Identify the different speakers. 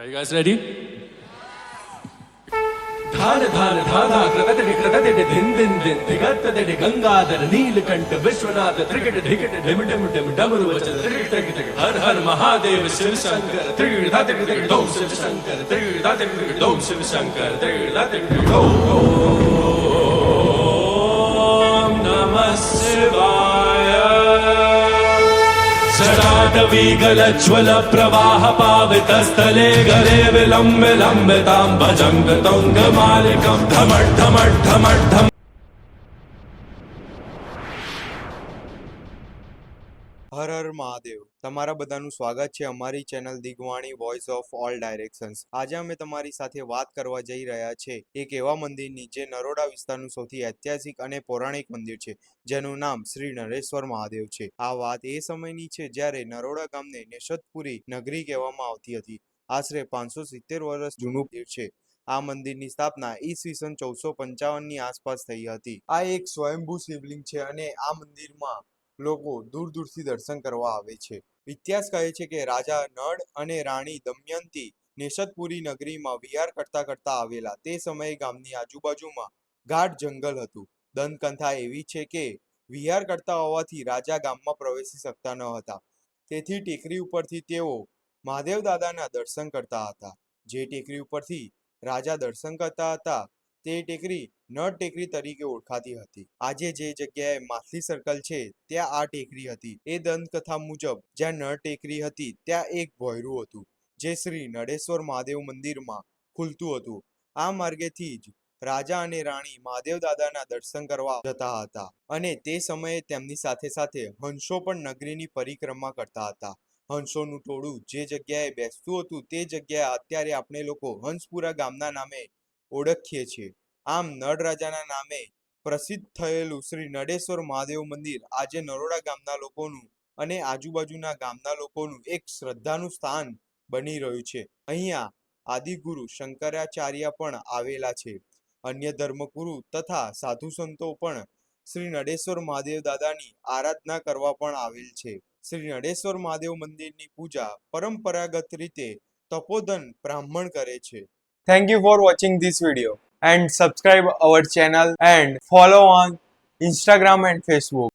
Speaker 1: Okay, you guys ready? ಧಾನ ಧಾನ ಧಾನ ಕೃತದೆ ಕೃತದೆ ಧಿನ್ ಧಿನ್ ಧಿನ್ ದಿಗತ್ತದೆ Gangadhara Neelakantha Vishwanath ತ್ರಿಕಟ ಧಿಕಟ ಢಿಮ ಢಿಮ ಢಿಮ ಡಮರು ವಚನ ತ್ರಿಕಟ ತ್ರಿಕಟ ತ್ರಿಕಟ. ಹರ ಹರ ಮಹಾದೇವ ಶಿವ ಶಂಕರ ತ್ರಿಕಟ ಧಾತ ತ್ರಿಕಟ ಓಂ ಶಿವ ಶಂಕರ ತ್ರಿಕಟ ಧಾತ ತ್ರಿಕಟ ಓಂ ಶಿವ ಶಂಕರ ತ್ರಿಕಟ ಧಾತ ತ್ರಿಕಟ ಓಂ सराटवीगलज्ज्वल प्रवाह पावितस्थले गले विलम्ब लम्बितां भजङ्ग तुङ्गमालिकं ढमट्
Speaker 2: હર હર મહાદેવ. તમારા બધાનું સ્વાગત છે અમારી channel Digvani voice of all directions. આજે અમે તમારી સાથે વાત કરવા જઈ રહ્યા છે એક એવા મંદિરની જે નરોડા વિસ્તારનું સૌથી ઐતિહાસિક અને પૌરાણિક મંદિર છે, જેનું નામ શ્રી નરેશ્વર મહાદેવ છે. આ વાત એ સમયની છે જ્યારે નરોડા ગામને નેશદપુરી નગરી કહેવામાં આવતી હતી. આશરે પાંચસો સિત્તેર વર્ષ જૂનું છે. આ મંદિરની સ્થાપના ઈસવીસન ચૌદસો પંચાવનની આસપાસ થઈ હતી. આ એક સ્વયંભૂ શિવલિંગ છે અને આ મંદિરમાં લોકો દૂર દૂરથી દર્શન કરવા આવે છે. ઇતિહાસ કહે છે કે રાજા નળ અને રાણી દમયંતી નેશદપુરી નગરીમાં વિહાર કરતા કરતા આવેલા. તે સમયે ગામની આજુબાજુમાં ગાઢ જંગલ હતું. દંતકથા એવી છે કે વિહાર કરતા હોવાથી રાજા ગામમાં પ્રવેશી શકતા ન હતા. તેથી ટેકરી ઉપરથી તેઓ મહાદેવ દાદાના દર્શન કરતા હતા. જે ટેકરી ઉપરથી રાજા દર્શન કરતા હતા તે ટેકરી નળ ટેકરી તરીકે ઓળખાતી હતી. આજે જે જગ્યાએ માછલી સર્કલ છે, ત્યાં આ ટેકરી હતી. એ દંતકથા મુજબ, જ્યાં નળ ટેકરી હતી, ત્યાં એક ભોયરું હતું, જે શ્રી નડેશ્વર મહાદેવ મંદિરમાં ખુલતું હતું. આ માર્ગેથી જ રાજા અને રાણી મહાદેવ દાદાના દર્શન કરવા જતા હતા અને તે સમયે તેમની સાથે સાથે હંસો પણ નગરીની પરિક્રમા કરતા હતા. હંસોનું ટોળું જે જગ્યાએ બેસતું હતું, તે જગ્યાએ અત્યારે આપણે લોકો હંસપુરા ગામના નામે ઓળખીએ છીએ. આમ નળરાજાના નામે પ્રસિદ્ધ થયેલું શ્રી નડેશ્વર મહાદેવ મંદિર આજે નરોડા ગામના લોકોનું અને આજુબાજુના ગામના લોકોનું એક શ્રદ્ધાનું સ્થાન બની રહ્યું છે. અહીંયા આદિગુરુ શંકરાચાર્ય પણ આવેલા છે. અન્ય ધર્મગુરુ તથા સાધુ સંતો પણ શ્રી નડેશ્વર મહાદેવ દાદાની આરાધના કરવા પણ આવેલ છે. શ્રી નડેશ્વર મહાદેવ મંદિરની પૂજા પરંપરાગત રીતે તપોધન બ્રાહ્મણ કરે છે.
Speaker 3: Thank you for watching this video and subscribe our channel and follow on Instagram and Facebook.